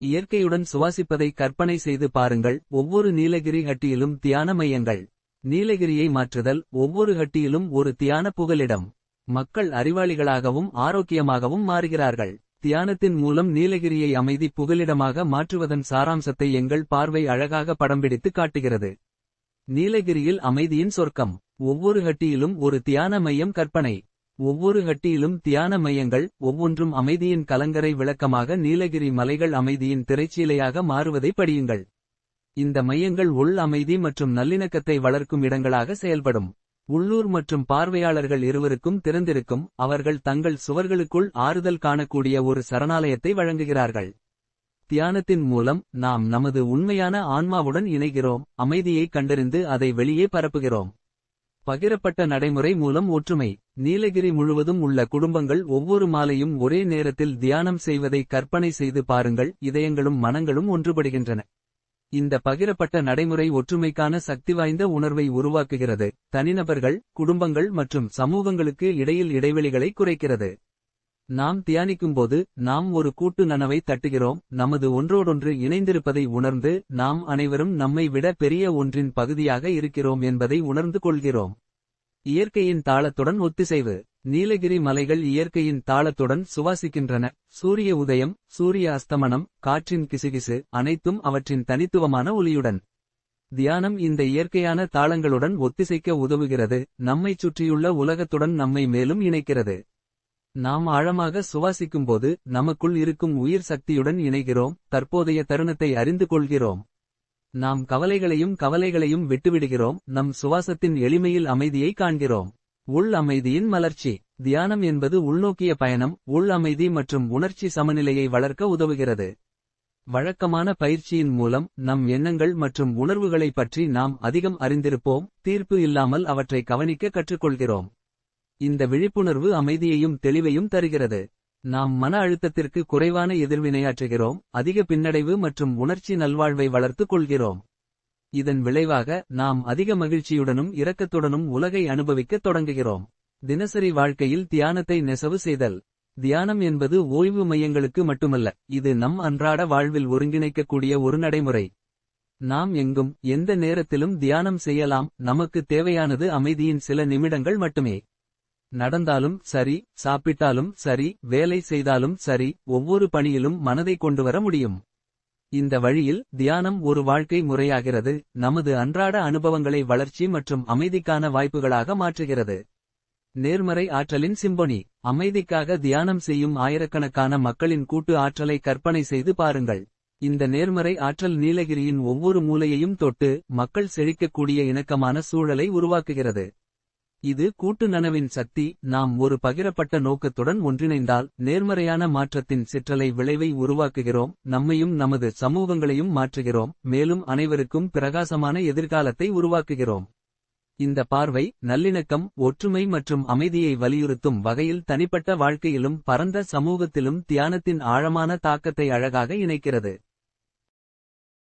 இயற்கையுடன் சுவாசிப்பதை கற்பனை செய்து பாருங்கள். ஒவ்வொரு நீலகிரி ஹட்டியிலும் தியான மையங்கள். நீலகிரியை மாற்றுதல் ஒவ்வொரு ஹட்டியிலும் ஒரு தியான புகலிடம். மக்கள் அறிவாளிகளாகவும் ஆரோக்கியமாகவும் மாறுகிறார்கள். தியானத்தின் மூலம் நீலகிரியை அமைதி புகலிடமாக மாற்றுவதன் சாராம்சத்தை எங்கள் பார்வை அழகாக படம்பிடித்து காட்டுகிறது. நீலகிரியில் அமைதியின் சொர்க்கம். ஒவ்வொரு ஹட்டியிலும் ஒரு தியான மையம் கற்பனை. ஒவ்வொரு ஹட்டியிலும் தியான மையங்கள் ஒவ்வொன்றும் அமைதியின் கலங்கரை விளக்கமாக நீலகிரி மலைகள் அமைதியின் திரைச்சீலையாக மாறுவதை படியுங்கள். இந்த மையங்கள் உள் அமைதி மற்றும் நல்லிணக்கத்தை வளர்க்கும் இடங்களாக செயல்படும். உள்ளூர் மற்றும் பார்வையாளர்கள் இருவருக்கும் திறந்திருக்கும் அவர்கள் தங்கள் சுவர்களுக்குள் ஆறுதல் காணக்கூடிய ஒரு சரணாலயத்தை வழங்குகிறார்கள். தியானத்தின் மூலம் நாம் நமது உண்மையான ஆன்மாவுடன் இணைகிறோம் அமைதியை கண்டறிந்து அதை வெளியே பரப்புகிறோம். பகிரப்பட்ட நடைமுறை மூலம் ஒற்றுமை நீலகிரி முழுவதும் உள்ள குடும்பங்கள் ஒவ்வொரு மாலையும் ஒரே நேரத்தில் தியானம் செய்வதை கற்பனை செய்து பாருங்கள் இதயங்களும் மனங்களும் ஒன்றுபடுகின்றன. இந்த பகிரப்பட்ட நடைமுறை ஒற்றுமைக்கான சக்தி வாய்ந்த உணர்வை உருவாக்குகிறது தனிநபர்கள் குடும்பங்கள் மற்றும் சமூகங்களுக்கு இடையில் இடைவெளிகளை குறைக்கிறது. நாம் தியானிக்கும்போது நாம் ஒரு கூட்டு நனவை தட்டுகிறோம். நமது ஒன்றோடொன்று இணைந்திருப்பதை உணர்ந்து நாம் அனைவரும் நம்மை விட பெரிய ஒன்றின் பகுதியாக இருக்கிறோம் என்பதை உணர்ந்து கொள்கிறோம். இயற்கையின் தாளத்துடன் ஒத்திசைவு. நீலகிரி மலைகள் இயற்கையின் தாளத்துடன் சுவாசிக்கின்றன. சூரிய உதயம் சூரிய அஸ்தமனம் காற்றின் கிசுகிசு அனைத்தும் அவற்றின் தனித்துவமான ஒலியுடன் தியானம் இந்த இயற்கையான தாளங்களுடன் ஒத்திசைக்க உதவுகிறது. நம்மைச் சுற்றியுள்ள உலகத்துடன் நம்மை மேலும் இணைக்கிறது. நாம் ஆழமாக சுவாசிக்கும்போது நமக்குள் இருக்கும் உயிர் சக்தியுடன் இணைகிறோம் தற்போதைய தருணத்தை அறிந்து கொள்கிறோம். நாம் கவலைகளையும் கவலைகளையும் விட்டுவிடுகிறோம் நம் சுவாசத்தின் எளிமையில் அமைதியை காண்கிறோம். உள் அமைதியின் மலர்ச்சி. தியானம் என்பது உள்நோக்கிய பயணம் உள் அமைதி மற்றும் உணர்ச்சி சமநிலையை வளர்க்க உதவுகிறது. வழக்கமான பயிற்சியின் மூலம் நம் எண்ணங்கள் மற்றும் உணர்வுகளை பற்றி நாம் அதிகம் அறிந்திருப்போம் தீர்ப்பு இல்லாமல் அவற்றை கவனிக்க கற்றுக்கொள்கிறோம். இந்த விழிப்புணர்வு அமைதியையும் தெளிவையும் தருகிறது. நாம் மன அழுத்தத்திற்கு குறைவான எதிர்வினையாற்றுகிறோம் அதிக பின்னடைவு மற்றும் உணர்ச்சி நல்வாழ்வை வளர்த்துக் கொள்கிறோம். இதன் விளைவாக நாம் அதிக மகிழ்ச்சியுடனும் இரக்கத்துடனும் உலகை அனுபவிக்கத் தொடங்குகிறோம். தினசரி வாழ்க்கையில் தியானத்தை நெசவு செய்தல். தியானம் என்பது ஓய்வு மையங்களுக்கு மட்டுமல்ல இது நம் அன்றாட வாழ்வில் ஒருங்கிணைக்கக்கூடிய ஒரு நடைமுறை. நாம் எங்கும் எந்த நேரத்திலும் தியானம் செய்யலாம் நமக்கு தேவையானது அமைதியின் சில நிமிடங்கள் மட்டுமே. நடந்தாலும் சரி சாப்பிட்டாலும் சரி வேலை செய்தாலும் சரி ஒவ்வொரு பணியிலும் மனதை கொண்டுவர முடியும். இந்த வழியில் தியானம் ஒரு வாழ்க்கை முறையாகிறது நமது அன்றாட அனுபவங்களை வளர்ச்சி மற்றும் அமைதிக்கான வாய்ப்புகளாக மாற்றுகிறது. நேர்மறை ஆற்றலின் சிம்பொனி அமைதிக்காக தியானம் செய்யும் ஆயிரக்கணக்கான மக்களின் கூட்டு ஆற்றலை கற்பனை செய்து பாருங்கள். இந்த நேர்மறை ஆற்றல் நீலகிரியின் ஒவ்வொரு மூலையையும் தொட்டு மக்கள் செழிக்கக்கூடிய இணக்கமான சூழலை உருவாக்குகிறது. இது கூட்டு நனவின் சக்தி. நாம் ஒரு பகிரப்பட்ட நோக்கத்துடன் ஒன்றிணைந்தால் நேர்மறையான மாற்றத்தின் சிற்றலை விளைவை உருவாக்குகிறோம். நம்மையும் நமது சமூகங்களையும் மாற்றுகிறோம். மேலும் அனைவருக்கும் பிரகாசமான எதிர்காலத்தை உருவாக்குகிறோம். இந்த பார்வை நல்லிணக்கம் ஒற்றுமை மற்றும் அமைதியை வலியுறுத்தும் வகையில் தனிப்பட்ட வாழ்க்கையிலும் பரந்த சமூகத்திலும் தியானத்தின் ஆழமான தாக்கத்தை அழகாக இணைக்கிறது.